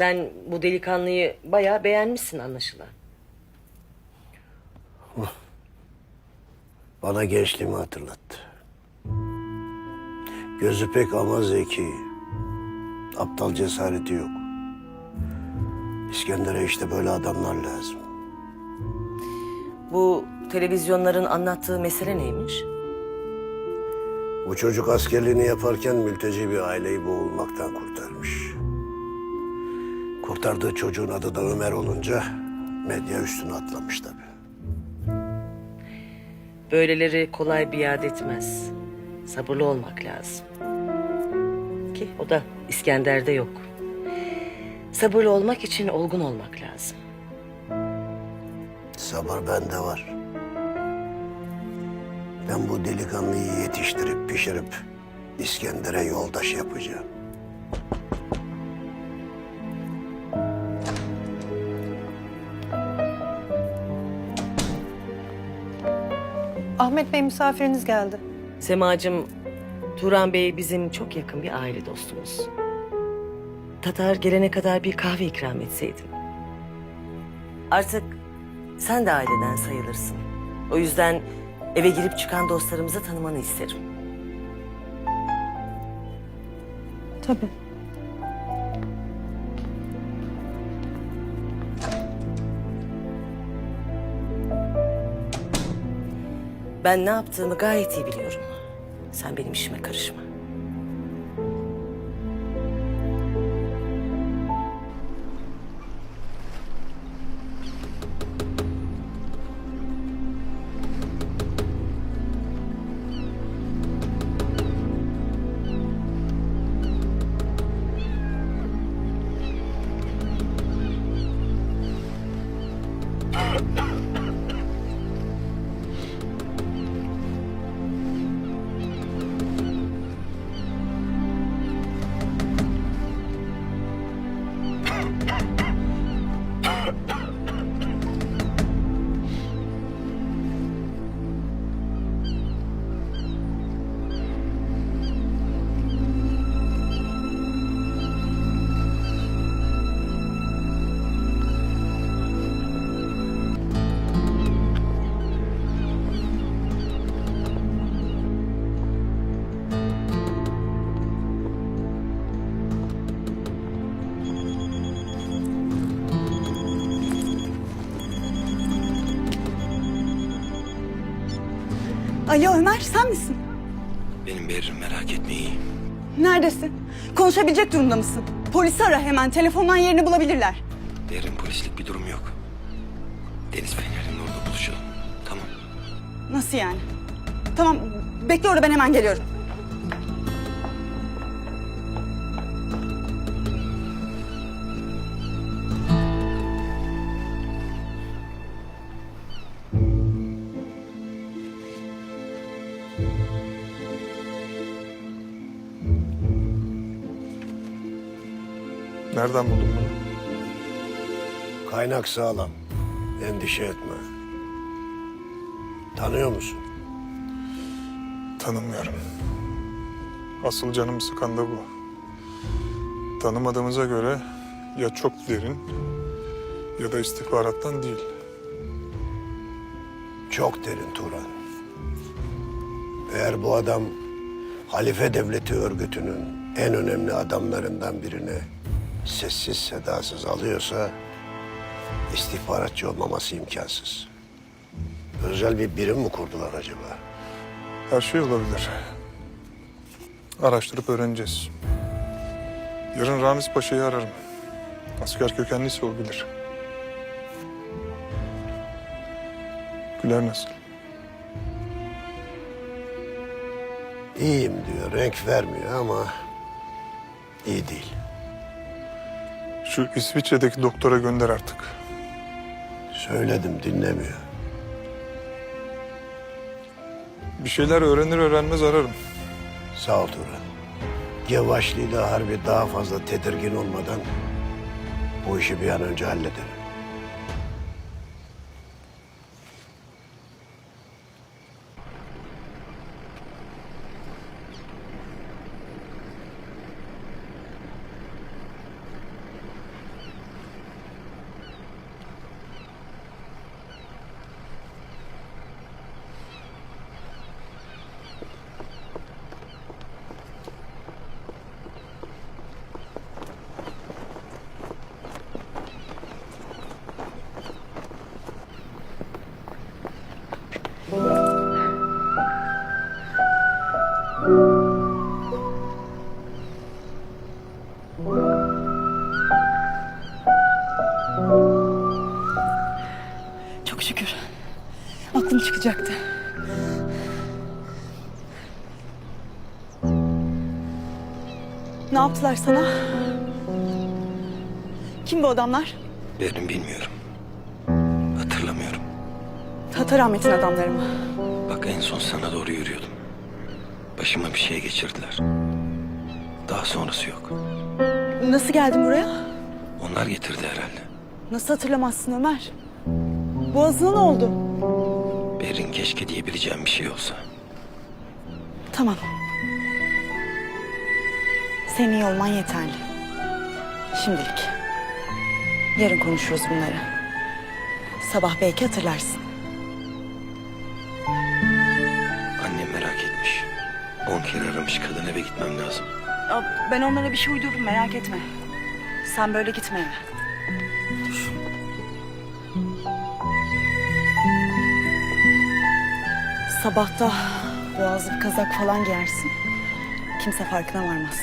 Sen bu delikanlıyı bayağı beğenmişsin anlaşılan. Bana gençliğimi hatırlattı. Gözü pek ama zeki. Aptal cesareti yok. İskender'e işte böyle adamlar lazım. Bu televizyonların anlattığı mesele neymiş? Bu çocuk askerliğini yaparken mülteci bir aileyi boğulmaktan kurtarmış. Kurtardığı çocuğun adı da Ömer olunca medya üstüne atlamış tabii. Böyleleri kolay biat etmez. Sabırlı olmak lazım. Ki o da İskender'de yok. Sabırlı olmak için olgun olmak lazım. Sabır bende var. Ben bu delikanlıyı yetiştirip pişirip İskender'e yoldaş yapacağım. Ahmet Bey misafiriniz geldi. Semacığım, Turan Bey bizim çok yakın bir aile dostumuz. Tatar gelene kadar bir kahve ikram etseydim. Artık sen de aileden sayılırsın. O yüzden eve girip çıkan dostlarımızı tanımanı isterim. Tabii. Ben ne yaptığımı gayet iyi biliyorum. Sen benim işime karışma. Alo Ömer sen misin? Benim Berrin merak etme iyiyim. Neredesin? Konuşabilecek durumda mısın? Polisi ara hemen telefondan yerini bulabilirler. Berrin polislik bir durum yok. Deniz Fener'in orada buluşalım. Tamam. Nasıl yani? Tamam bekle orada ben hemen geliyorum. Nereden buldun bunu? Kaynak sağlam. Endişe etme. Tanıyor musun? Tanımıyorum. Asıl canımı sıkan da bu. Tanımadığımıza göre ya çok derin ya da istihbarattan değil. Çok derin Turan. Eğer bu adam Halife Devleti örgütünün en önemli adamlarından birini sessiz sedasız alıyorsa istihbaratçı olmaması imkansız. Özel bir birim mi kurdular acaba? Her şey olabilir. Araştırıp öğreneceğiz. Yarın Ramiz Paşa'yı ararım. Asker kökenliyse o bilir. Güler nasıl? İyiyim diyor, renk vermiyor ama iyi değil. Şu İsviçre'deki doktora gönder artık. Söyledim dinlemiyor. Bir şeyler öğrenir öğrenmez ararım. Sağ ol Turan. Gevaşlı'yla harbi daha fazla tedirgin olmadan bu işi bir an önce halledelim. Ne yaptılar sana? Kim bu adamlar? Berin bilmiyorum. Hatırlamıyorum. Tatar Ahmet'in adamları mı? Bak en son sana doğru yürüyordum. Başıma bir şey geçirdiler. Daha sonrası yok. Nasıl geldin buraya? Onlar getirdi herhalde. Nasıl hatırlamazsın Ömer? Boğazına ne oldu? Berin keşke diyebileceğim bir şey olsa. Tamam. Senin iyi olman yeterli. Şimdilik. Yarın konuşuruz bunları. Sabah belki hatırlarsın. Annem merak etmiş. On kere aramış kadın eve gitmem lazım. Ya Ben onlara bir şey uydururum merak etme. Sen böyle gitme eve. Dur. Sabahta boğazlı bir kazak falan giyersin. Kimse farkına varmaz.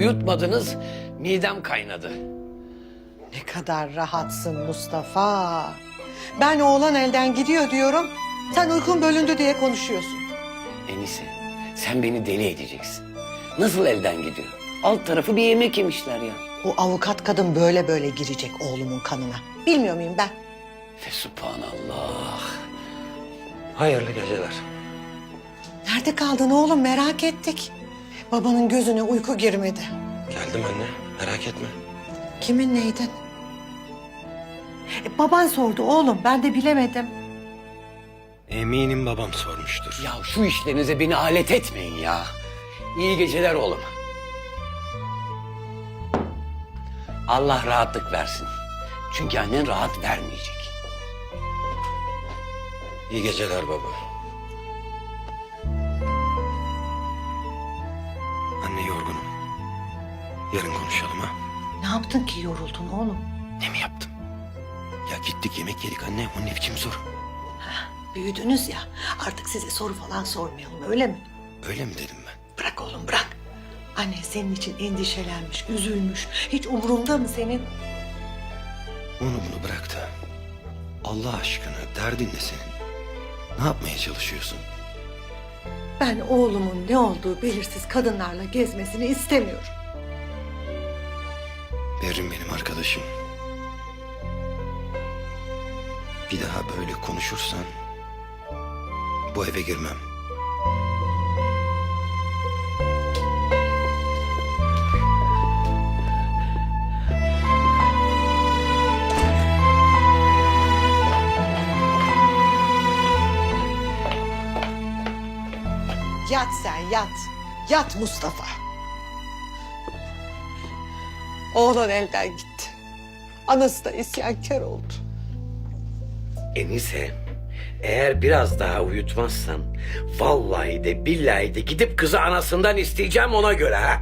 Uyutmadınız, midem kaynadı. Ne kadar rahatsın Mustafa. Ben oğlan elden gidiyor diyorum. Sen uykun bölündü diye konuşuyorsun. Enise, sen beni deli edeceksin. Nasıl elden gidiyor? Alt tarafı bir yemek yemişler ya. O avukat kadın böyle böyle girecek oğlumun kanına. Bilmiyor muyum ben? Fesubhanallah. Hayırlı geceler. Nerede kaldın oğlum merak ettik. Babanın gözüne uyku girmedi. Geldim anne. Merak etme. Kimin neydin? E, baban sordu oğlum ben de bilemedim. Eminim babam sormuştur. Ya şu işlerinize beni alet etmeyin ya. İyi geceler oğlum. Allah rahatlık versin. Çünkü annen rahat vermeyecek. İyi geceler baba. Anne yorgunum. Yarın konuşalım ha. Ne yaptın ki yoruldun oğlum? Ne mi yaptım? Ya gittik yemek yedik anne. O ne biçim soru? Büyüdünüz ya artık size soru falan sormayalım öyle mi? Öyle mi dedim ben? Bırak oğlum bırak. Anne senin için endişelenmiş, üzülmüş. Hiç umurunda mı senin? Onu bunu bırak da. Allah aşkına derdin ne senin? Ne yapmaya çalışıyorsun? Ben oğlumun ne olduğu belirsiz kadınlarla gezmesini istemiyorum. Berrin benim arkadaşım. Bir daha böyle konuşursan bu eve girmem. Yat sen yat. Yat Mustafa. Oğlan elden gitti. Anası da isyankar oldu. Enise, eğer biraz daha uyutmazsan vallahi de billahi de gidip kızı anasından isteyeceğim ona göre ha.